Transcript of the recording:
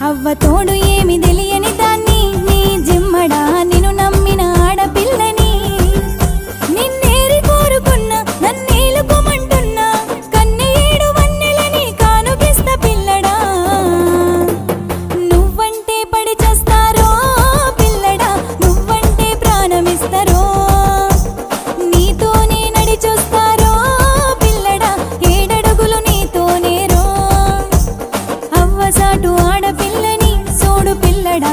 అవ్వ తోడు ఏమి తెలియ నాటు ఆడపిల్లని సోడు పిల్లడా?